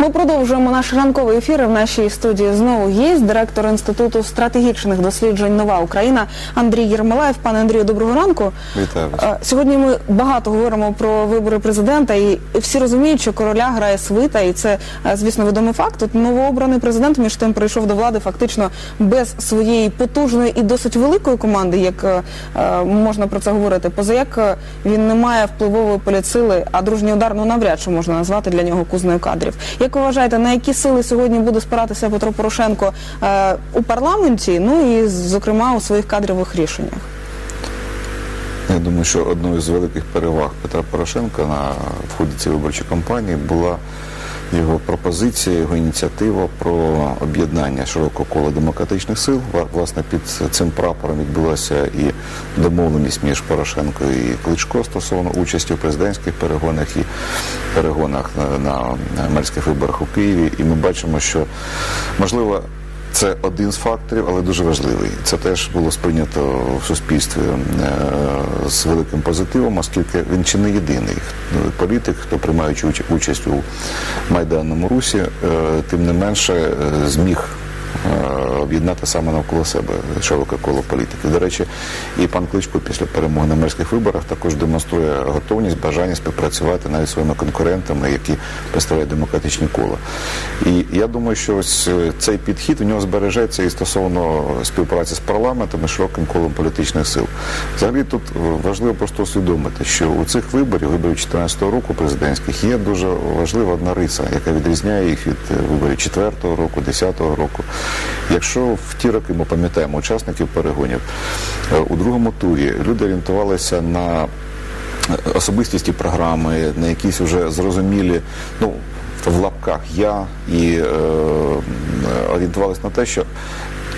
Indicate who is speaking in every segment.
Speaker 1: Ми продовжуємо наш ранковий ефір. В нашій студії знову є директор інституту стратегічних досліджень Нова Україна Андрій Єрмолаєв. Пане Андрію, доброго ранку.
Speaker 2: Вітаю вас.
Speaker 1: Е, Сьогодні ми багато говоримо про вибори президента, і всі розуміють, що короля грає свита, і це, е, звісно, відомий факт. От новообраний президент між тим прийшов до влади фактично без своєї потужної і досить великої команди, як е, можна про це говорити. Позаяк е, він не має впливової політсили, а дружній удар ну навряд чи можна назвати для нього кузнею кадрів. Як ви вважаєте, на які сили сьогодні буде спиратися Петро Порошенко е, у парламенті? Ну і зокрема у своїх кадрових рішеннях?
Speaker 2: Я думаю, що одною з великих переваг Петра Порошенка на вході ході цієї виборчої кампанії була його пропозиція, його ініціатива про об'єднання широкого кола демократичних сил. Власне, під цим прапором відбулася і домовленість між Порошенко і Кличко стосовно участі у президентських перегонах і перегонах на, на мерських виборах у Києві. І ми бачимо, що можливо. Це один з факторів, але дуже важливий. Це теж було сприйнято в суспільстві е, з великим позитивом, оскільки він чи не єдиний політик, хто приймаючи уч- участь у майданному русі, е, тим не менше е, зміг об'єднати саме навколо себе широке коло політиків. До речі, і пан Кличко після перемоги на мерських виборах також демонструє готовність, бажання співпрацювати навіть своїми конкурентами, які представляють демократичні кола. І я думаю, що ось е, цей підхід у нього збережеться і стосовно співпраці з парламентом і широким колом політичних сил. Взагалі тут важливо просто усвідомити, що у цих виборів, виборів 2014 року президентських, є дуже важлива одна риса, яка відрізняє їх від е, виборів 4 року, 10 року. Якщо в ті роки ми пам'ятаємо учасників перегонів, е, у другому турі люди орієнтувалися на особистісті програми, на якісь вже зрозумілі, ну в лапках я і е, орієнтувалися на те, що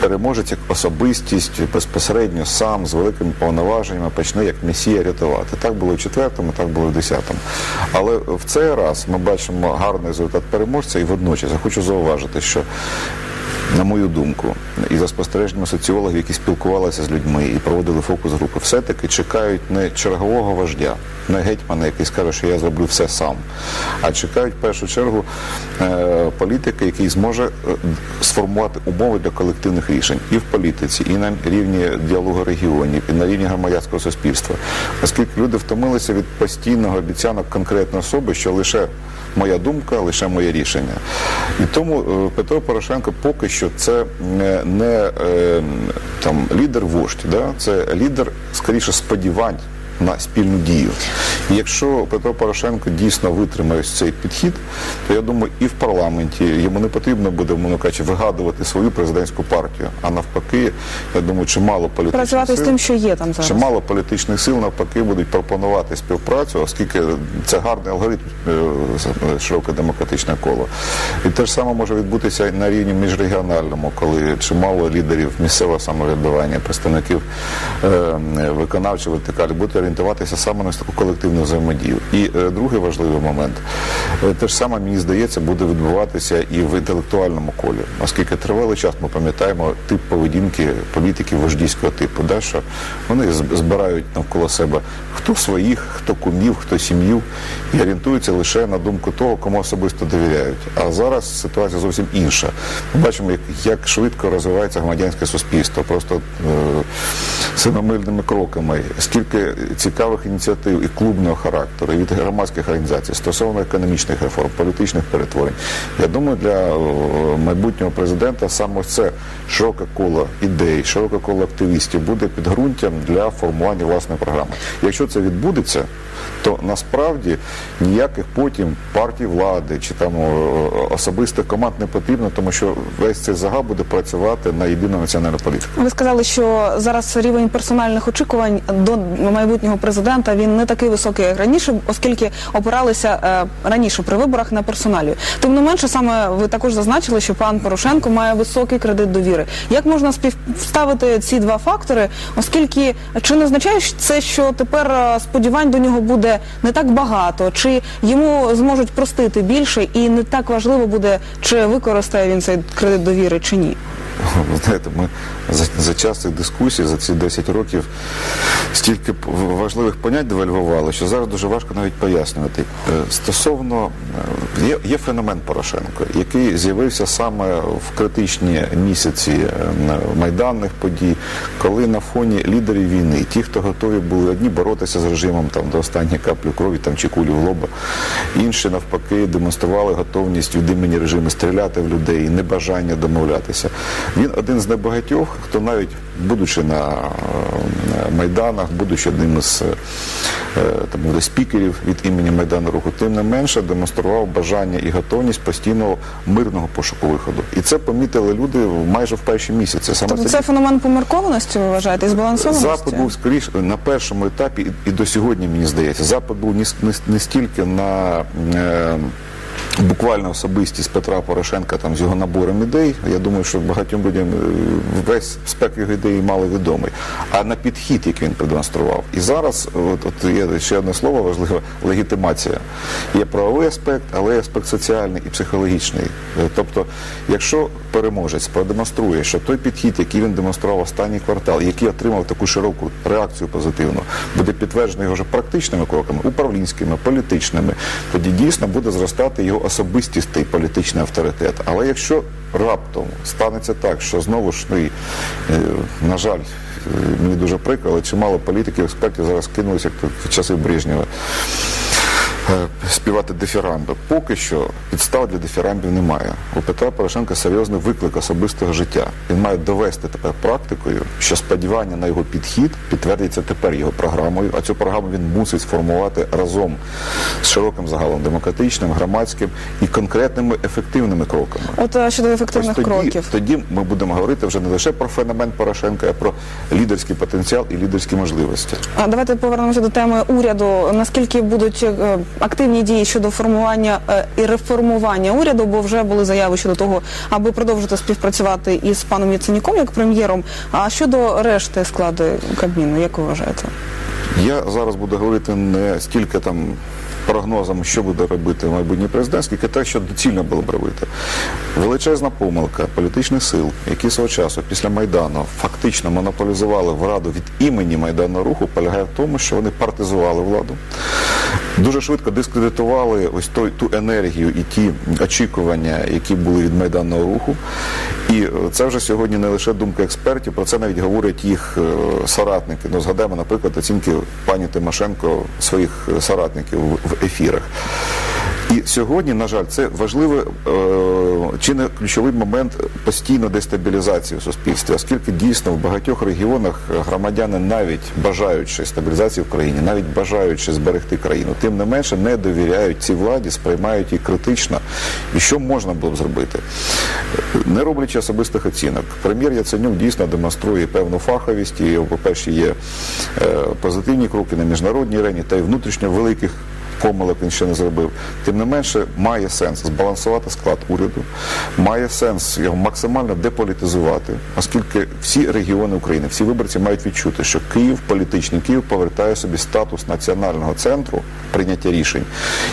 Speaker 2: переможець як особистість безпосередньо сам з великими повноваженнями почне як месія рятувати. Так було в четвертому, так було в десятому. Але в цей раз ми бачимо гарний результат переможця, і водночас я хочу зауважити, що на мою думку, і за спостереженнями соціологів, які спілкувалися з людьми і проводили фокус групи, все-таки чекають не чергового вождя, не гетьмана, який скаже, що я зроблю все сам, а чекають в першу чергу е, політика, який зможе е, сформувати умови для колективних рішень і в політиці, і на рівні діалогу регіонів, і на рівні громадянського суспільства, оскільки люди втомилися від постійного обіцянок конкретної особи, що лише моя думка, лише моє рішення. І тому е, Петро Порошенко поки що це не, не е, там лідер вождь, да? це лідер скоріше сподівань. На спільну дію. І якщо Петро Порошенко дійсно витримає ось цей підхід, то я думаю, і в парламенті йому не потрібно буде, мовно кажучи, вигадувати свою президентську партію. А навпаки, я думаю, чимало політичних
Speaker 1: Працювати з тим, що є там зараз.
Speaker 2: Чимало політичних сил навпаки будуть пропонувати співпрацю, оскільки це гарний алгоритм е, широке демократичне коло. І те ж саме може відбутися на рівні міжрегіональному, коли чимало лідерів місцевого самоврядування, представників е, виконавчої вертикалі будуть орієнтуватися саме на таку колективну взаємодію. І е, другий важливий момент, е, те ж саме, мені здається, буде відбуватися і в інтелектуальному колі, оскільки тривалий час ми пам'ятаємо тип поведінки політиків вождійського типу, да, що вони збирають навколо себе хто своїх, хто кумів, хто сім'ю, і орієнтуються лише на думку того, кому особисто довіряють. А зараз ситуація зовсім інша. Ми бачимо, як, як швидко розвивається громадянське суспільство, просто е, синомильними кроками, скільки цікавих ініціатив і клубного характеру, і від громадських організацій стосовно економічних реформ, політичних перетворень. Я думаю, для е, майбутнього президента саме це широке коло ідей, широке коло активістів буде підґрунтям для формування власної програми. Якщо це відбудеться, то насправді ніяких потім партій влади чи там особистих команд не потрібно, тому що весь цей загал буде працювати на єдину національну політику.
Speaker 1: Ви сказали, що зараз рівень персональних очікувань до майбутнього президента він не такий високий, як раніше, оскільки опиралися е, раніше при виборах на персоналію. Тим не менше, саме ви також зазначили, що пан Порошенко має високий кредит довіри. Як можна співставити ці два фактори, оскільки чи не означає це, що тепер е, сподівань до нього буде не так багато, чи йому зможуть простити більше, і не так важливо буде, чи використає він цей кредит довіри, чи ні?
Speaker 2: знаєте, ми за, за час цих дискусій, за ці 10 років стільки важливих понять девальвували, що зараз дуже важко навіть пояснювати. Е, Стосовно е, є, є феномен Порошенко, який з'явився саме в критичні місяці е, майданних подій, коли на фоні лідерів війни, ті, хто готові були одні боротися з режимом там до останньої каплі крові там чи кулі в лоба, інші навпаки демонстрували готовність від імені режиму стріляти в людей, небажання домовлятися. Він один з небагатьох, хто навіть будучи на е, майданах, будучи одним із е, там, спікерів від імені Майдану Руху, тим не менше демонстрував бажання і готовність постійного мирного пошуку виходу. І це помітили люди майже в перші місяці. Саме
Speaker 1: Тобто це феномен поміркованості, ви вважаєте, і збалансованості?
Speaker 2: Запит був скоріш на першому етапі, і, до сьогодні мені здається, запит був не стільки на е, буквально особистість Петра Порошенка там з його набором ідей. Я думаю, що багатьом людям е, весь спектр його ідей мало відомий, а на підхід, який він продемонстрував. І зараз, от, от є ще одне слово важливе легітимація. Є правовий аспект, але є аспект соціальний і психологічний. Е, Тобто, якщо переможець продемонструє, що той підхід, який він демонстрував останній квартал, який отримав таку широку реакцію позитивну, буде підтверджений його вже практичними кроками, управлінськими, політичними, тоді дійсно буде зростати його особистістий політичний авторитет. Але якщо раптом станеться так, що знову ж ну, на жаль, е, мені дуже прикро, але чимало політиків, експертів зараз кинулися як в часи Брежнєва співати дифірамби. Поки що підстав для дифірамбів немає. У Петра Порошенка серйозний виклик особистого життя. Він має довести тепер практикою, що сподівання на його підхід підтвердиться тепер його програмою, а цю програму він мусить сформувати разом з широким загалом демократичним, громадським і конкретними ефективними кроками.
Speaker 1: От е, щодо ефективних
Speaker 2: тоді,
Speaker 1: кроків.
Speaker 2: тоді ми будемо говорити вже не лише про феномен Порошенка, а про лідерський потенціал і лідерські можливості.
Speaker 1: А Давайте повернемося до теми уряду. Наскільки будуть е, активні дії щодо формування е, і реформування уряду, бо вже були заяви щодо того, аби продовжити співпрацювати із паном Яценюком як прем'єром. А щодо решти складу Кабміну, як ви вважаєте?
Speaker 2: Я зараз буду говорити не стільки там прогнозом, що буде робити майбутній президент, скільки те, що доцільно було б робити. Величезна помилка політичних сил, які свого часу після Майдану фактично монополізували владу від імені Майдану руху, полягає в тому, що вони партизували владу. Дуже швидко дискредитували ось той ту енергію і ті очікування, які були від майданного руху. І е, це вже сьогодні не лише думка експертів, про це навіть говорять їх е, соратники. Ну, згадаємо, наприклад, оцінки пані Тимошенко своїх е, соратників в- в ефірах. І сьогодні, на жаль, це важливий е, чи не ключовий момент постійної дестабілізації в суспільстві, оскільки дійсно в багатьох регіонах громадяни, навіть бажаючи стабілізації в країні, навіть бажаючи зберегти країну, тим не менше не довіряють цій владі, сприймають її критично. І що можна було б зробити? Не роблячи особистих оцінок, прем'єр Яценюк дійсно демонструє певну фаховість. І, по-перше, є е, позитивні кроки на міжнародній арені та й внутрішньо великих помилок він ще не зробив. Тим не менше, має сенс збалансувати склад уряду, має сенс його максимально деполітизувати, оскільки всі регіони України, всі виборці мають відчути, що Київ, політичний Київ, повертає собі статус національного центру прийняття рішень,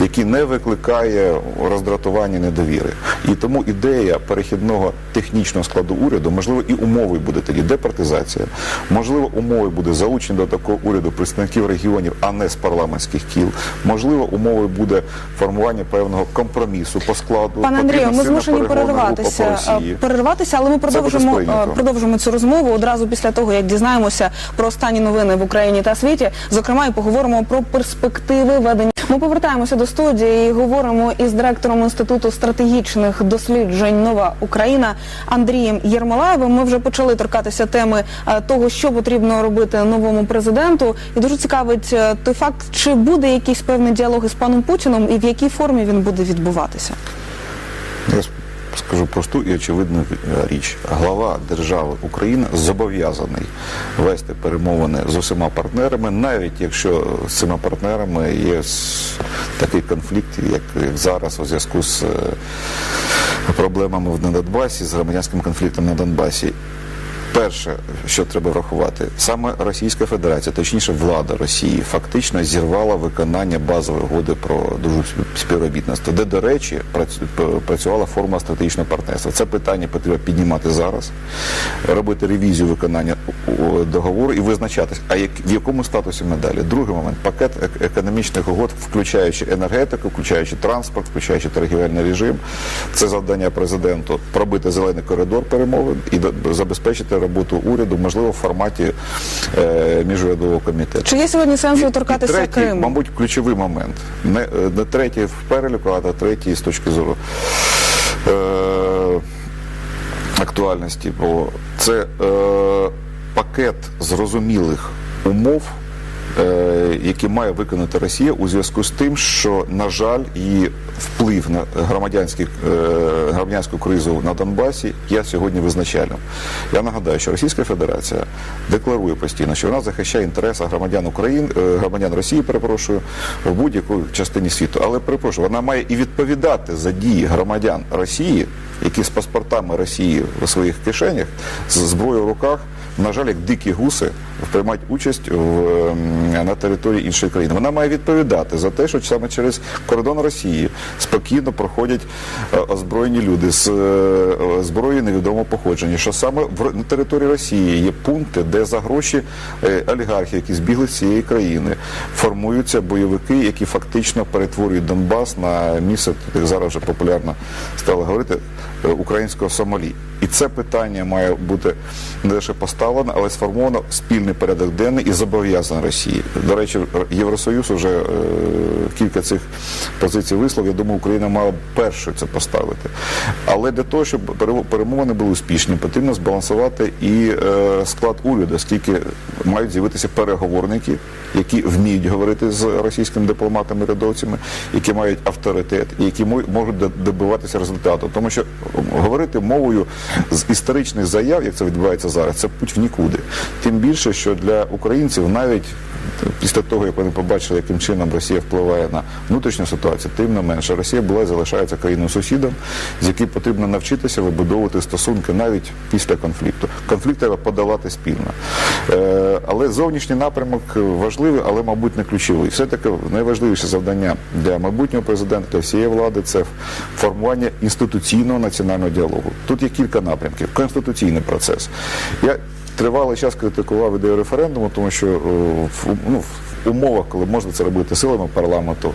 Speaker 2: який не викликає роздратування недовіри. І тому ідея перехідного технічного складу уряду, можливо, і умовою буде тоді департизація, можливо, умовою буде залучення до такого уряду представників регіонів, а не з парламентських кіл. Можливо, умовою буде формування певного компромісу по складу.
Speaker 1: Пане Андрію, ми змушені перерватися, е, перерватися, але ми продовжимо, е, продовжимо цю розмову одразу після того, як дізнаємося про останні новини в Україні та світі. Зокрема, і поговоримо про перспективи ведення. Ми повертаємося до студії і говоримо із директором інституту стратегічних досліджень Нова Україна Андрієм Єрмолаєвим. Ми вже почали торкатися теми е, того, що потрібно робити новому президенту. І дуже цікавить е, той факт, чи буде якийсь певний діалог із паном Путіном і в якій формі він буде відбуватися.
Speaker 2: Скажу просту і очевидну е, річ. Глава держави Україна зобов'язаний вести перемовини з усіма партнерами, навіть якщо з цими партнерами є такий конфлікт, як, як зараз у зв'язку з е, проблемами в Донбасі, з громадянським конфліктом на Донбасі. Перше, що треба врахувати, саме Російська Федерація, точніше влада Росії, фактично зірвала виконання базової угоди про дружбу співробітництво, де, до речі, працювала форма стратегічного партнерства. Це питання потрібно піднімати зараз, робити ревізію виконання договору і визначатись, а як, в якому статусі ми далі. Другий момент пакет економічних угод, включаючи енергетику, включаючи транспорт, включаючи торгівельний режим. Це завдання президенту пробити зелений коридор перемовин і забезпечити роботу уряду, можливо, в форматі е, міжурядового комітету.
Speaker 1: Чи є сьогодні сенс
Speaker 2: І-
Speaker 1: торкатися
Speaker 2: і третій,
Speaker 1: Криму?
Speaker 2: мабуть, ключовий момент. Не, е, не третій в переліку, а третій з точки зору е, актуальності. Бо це е, пакет зрозумілих умов. Е, Які має виконати Росія у зв'язку з тим, що на жаль, її вплив на громадянські, е, громадянську кризу на Донбасі є сьогодні визначальним. Я нагадаю, що Російська Федерація декларує постійно, що вона захищає інтереси громадян України, е, громадян Росії, перепрошую, в будь-якій частині світу. Але перепрошую, вона має і відповідати за дії громадян Росії, які з паспортами Росії у своїх кишенях, з зброєю в руках, на жаль, як дикі гуси приймають участь в, ем, на території іншої країни. Вона має відповідати за те, що саме через кордон Росії спокійно проходять е, озброєні люди з е, зброєю невідомого походження. Що саме в на території Росії є пункти, де за гроші е, олігархів, які збігли з цієї країни, формуються бойовики, які фактично перетворюють Донбас на місце, як зараз вже популярно стало говорити, українського Сомалі. І це питання має бути не лише поставлено, але сформовано спільний порядок денний і зобов'язань Росії. До речі, Євросоюз вже е, кілька цих позицій вислов. Я думаю, Україна мала першою це поставити. Але для того, щоб перемовини були успішні, потрібно збалансувати і е, склад уряду, оскільки мають з'явитися переговорники, які вміють говорити з російськими дипломатами рядовцями, які мають авторитет, і які мо- можуть добиватися результату. Тому що говорити мовою з історичних заяв, як це відбувається зараз, це путь в нікуди. Тим більше, що для українців навіть після того, як вони побачили, яким чином Росія впливає на внутрішню ситуацію, тим не менше Росія була і залишається країною сусідом, з яким потрібно навчитися вибудовувати стосунки навіть після конфлікту. Конфлікт треба подолати спільно. Е, але зовнішній напрямок важливий, але, мабуть, не ключовий. Все-таки найважливіше завдання для майбутнього президента, для всієї влади це формування інституційного національного діалогу. Тут є кілька напрямків. Конституційний процес. Я тривалий час критикував ідею референдуму, тому що е, ну, умовах, коли можна це робити силами парламенту,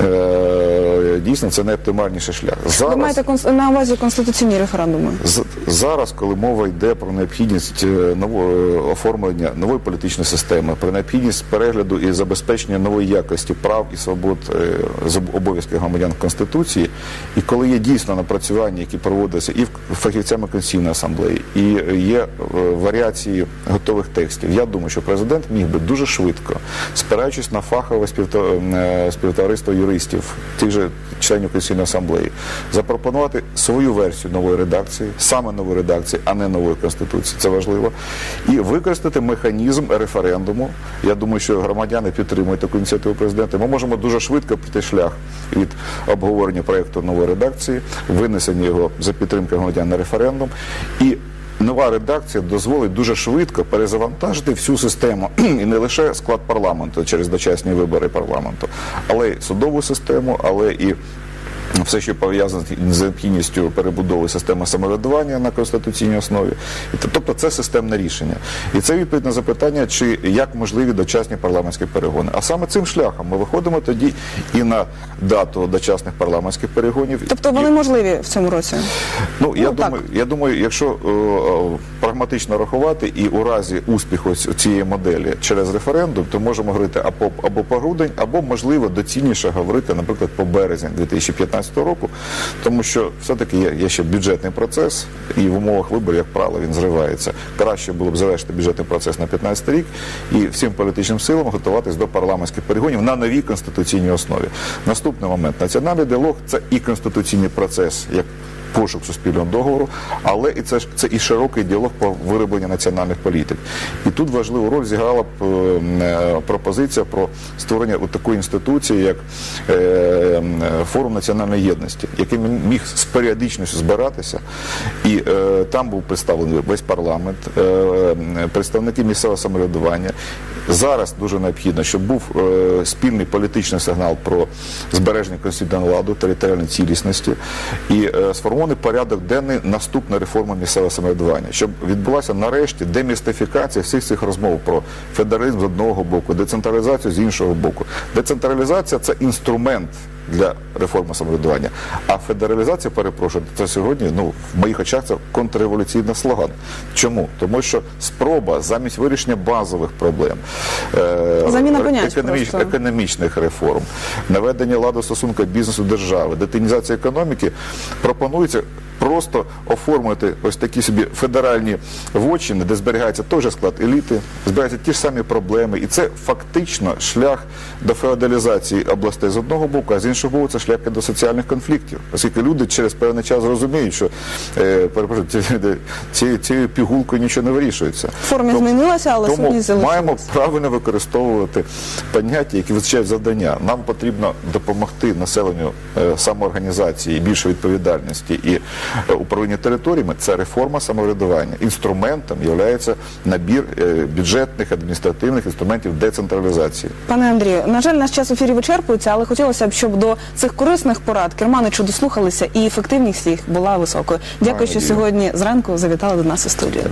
Speaker 2: е, дійсно це найоптимальніший шлях.
Speaker 1: Ви маєте конс- на увазі конституційні референдуми?
Speaker 2: з- зараз, коли мова йде про необхідність е, нового е, оформлення нової політичної системи, про необхідність перегляду і забезпечення нової якості прав і свобод е, з об- обов'язків громадян в Конституції, і коли є дійсно напрацювання, які проводяться і в- фахівцями Конституційної асамблеї, і є е, варіації готових текстів, я думаю, що президент міг би дуже швидко, спираючись на фахове е, співтовариство юристів, тих же членів Конституційної асамблеї, запропонувати свою версію нової редакції, саме нової редакції, а не нової конституції. Це важливо. І використати механізм референдуму. Я думаю, що громадяни підтримують таку ініціативу президента. Ми можемо дуже швидко пройти шлях від обговорення проєкту нової редакції, винесення його за підтримки громадян на референдум. І Нова редакція дозволить дуже швидко перезавантажити всю систему. І не лише склад парламенту через дочасні вибори парламенту, але й судову систему, але і все, що пов'язане з необхідністю перебудови системи самоврядування на конституційній основі. Тобто це системне рішення. І це відповідь на запитання, чи як можливі дочасні парламентські перегони. А саме цим шляхом ми виходимо тоді і на дату дочасних парламентських перегонів.
Speaker 1: Тобто
Speaker 2: і-
Speaker 1: вони можливі в цьому році?
Speaker 2: Ну, я
Speaker 1: Ну,
Speaker 2: думаю, я думаю, якщо е, е, прагматично рахувати і у разі успіху цієї моделі через референдум, то можемо говорити або, або по грудень, або можливо доцільніше говорити, наприклад, по березень 2015 року, тому що все-таки є, є ще бюджетний процес, і в умовах виборів, як правило, він зривається. Краще було б завершити бюджетний процес на 15 рік і всім політичним силам готуватись до парламентських перегонів на новій конституційній основі. Наступний момент національний діалог це і конституційний процес, як пошук суспільного договору, але і це ж це і широкий діалог по виробленню національних політик. І тут важливу роль зіграла б е, е, пропозиція про створення такої інституції, як е, форум національної єдності, який міг з періодичністю збиратися, і е, там був представлений весь парламент, представники місцевого самоврядування. Зараз дуже необхідно, щоб був спільний політичний сигнал про збереження конституційного ладу, територіальної цілісності і е, сформований порядок денний наступна реформа місцевого самоврядування, щоб відбулася нарешті демістифікація всіх цих розмов про федералізм з одного боку, децентралізацію з іншого боку. Децентралізація це інструмент для реформи самоврядування. А федералізація, перепрошую, це сьогодні, ну в моїх очах це контрреволюційний слоган. Чому? Тому що спроба замість вирішення базових проблем, е,
Speaker 1: Заміна понять
Speaker 2: економіч- економічних реформ, наведення ладу стосунка бізнесу держави, детинізація економіки пропонується. Просто оформити ось такі собі федеральні вотчини, де зберігається той же склад еліти, зберігаються ті ж самі проблеми, і це фактично шлях до феодалізації областей з одного боку, а з іншого боку, це шлях до соціальних конфліктів, оскільки люди через певний час розуміють, що е, ці- цією пігулкою нічого не вирішується.
Speaker 1: Форма
Speaker 2: Тому-
Speaker 1: змінилася, але
Speaker 2: тому
Speaker 1: залишилась.
Speaker 2: маємо правильно використовувати поняття, які визначають завдання. Нам потрібно допомогти населенню е, самоорганізації, більше відповідальності і е, управління територіями. Це реформа самоврядування. Інструментом є набір е, бюджетних адміністративних інструментів децентралізації.
Speaker 1: Пане Андрію, на жаль, наш час в ефірі вичерпується, але хотілося б, щоб до цих корисних порад керманичу дослухалися і ефективність їх була високою. Дякую, що сьогодні зранку завітали до нас у студію.